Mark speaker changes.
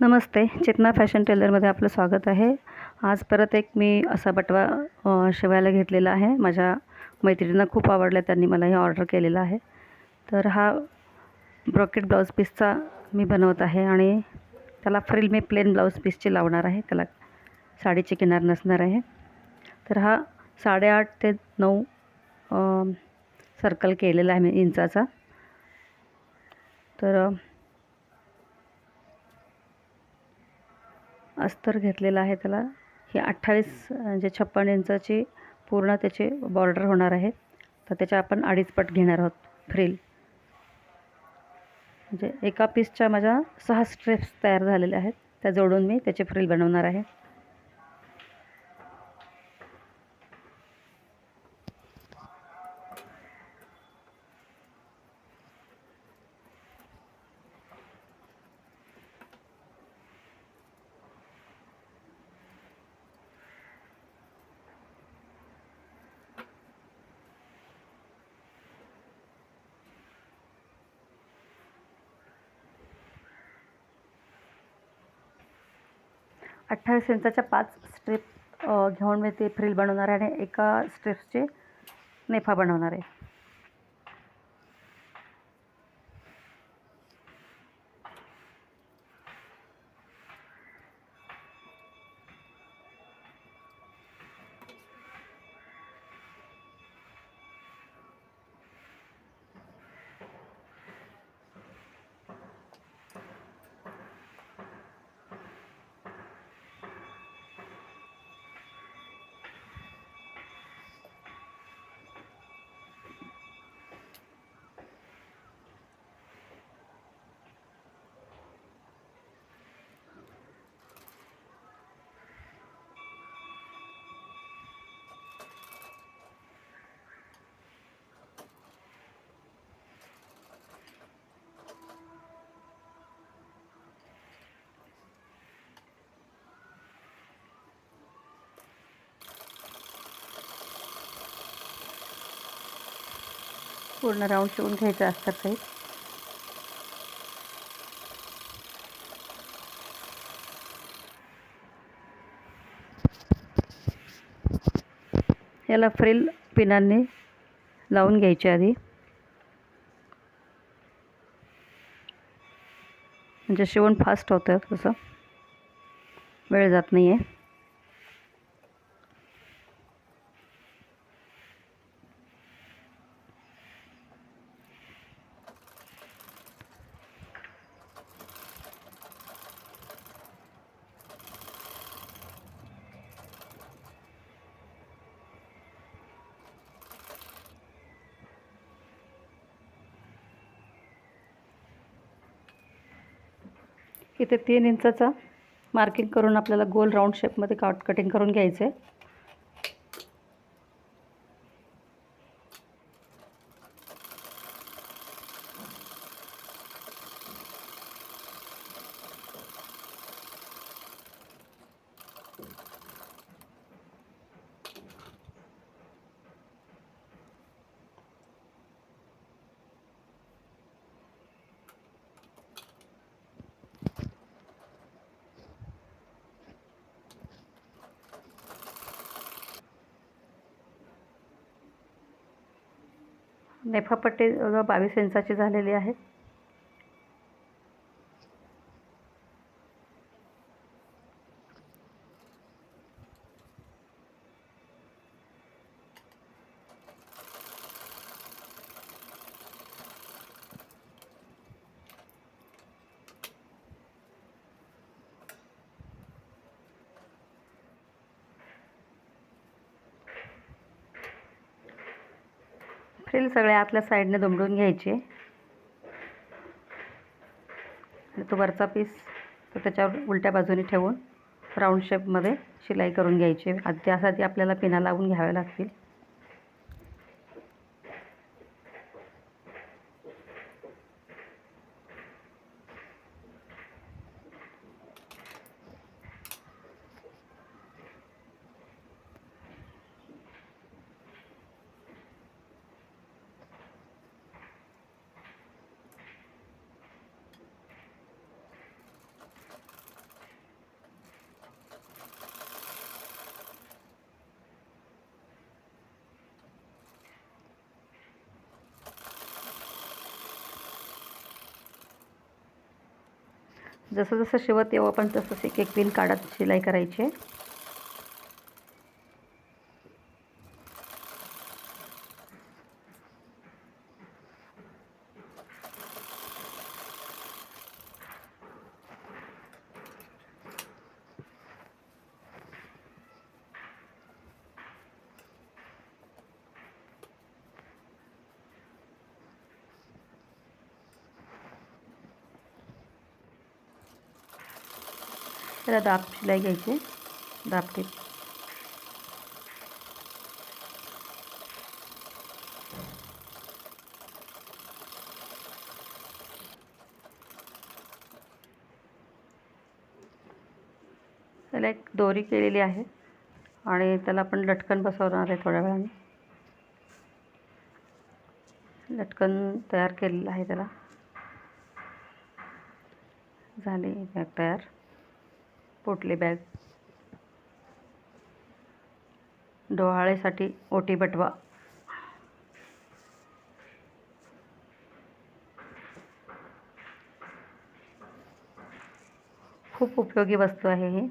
Speaker 1: नमस्ते चेतना fashion टेलरमध्ये आपलं स्वागत आहे. आज परत एक मी असा बटवा शिवायला घेतलेला आहे. माझ्या मैत्रिणींना खूप आवडला त्यांनी मला हे ऑर्डर केलेलं आहे. तर हा ब्रॉकेट ब्लाऊज पीसचा मी बनवत आहे आणि त्याला फ्रिल मी प्लेन ब्लाऊज पीसची लावणार आहे. त्याला साडीची किनार नसणार आहे. तर हा साडेआठ ते नऊ सर्कल केलेला आहे मी इंचाचा. तर अस्तर घेतलेला आहे त्याला. हे अठ्ठावीस जे छप्पन इंचाची पूर्ण त्याची बॉर्डर होणार आहे. तर त्याच्या आपण अडीच पट घेणार आहोत फ्रिल. म्हणजे एका पीसच्या माझ्या सहा स्ट्रेप्स तयार झालेल्या आहेत. त्या जोडून मी त्याचे फ्रिल बनवणार आहे. अठ्ठावीस इंचाच्या पाच स्ट्रीप घेऊन मी ते फ्रिल बनवणार आहे आणि एका स्ट्रीप्सचे नेफा बनवणार आहे. पूर्ण राऊंड शिवून घ्यायचं असतात काही. याला फ्रिल पिनांनी लावून घ्यायचे आधी. म्हणजे शिवण फास्ट होतं तसं. वेळ जात नाही आहे इथे तीन इंचाचा मार्किंग करून आपल्याला गोल राऊंड शेपमध्ये काट कटिंग करून घ्यायचं आहे नेफापट्टी जवळ बावीस इंचाची झालेली आहे. फ्रिल सगळ्या आतल्या साईडने दुमडून घ्यायचे. आणि तो वरचा पीस तर त्याच्यावर उलट्या बाजूने ठेवून राऊंड शेपमध्ये शिलाई करून घ्यायची. आधी त्यासाठी आपल्याला पिना लावून घ्याव्या लागतील. जसं जसं शिवत येऊ आपण तसंच एक एक पिन काढत शिलाई करायची. आहे त्याला दाब शिलाई घ्यायची. दाबटीत त्याला एक दोरी केलेली आहे. आणि त्याला आपण लटकन बसवणार आहे थोड्या वेळाने. लटकन तयार केलेलं आहे त्याला. झाली बॅग तयार. पोटली बैग. डोहाळेसाठी ओटी बटवा. खूप उपयोगी वस्तु है ही.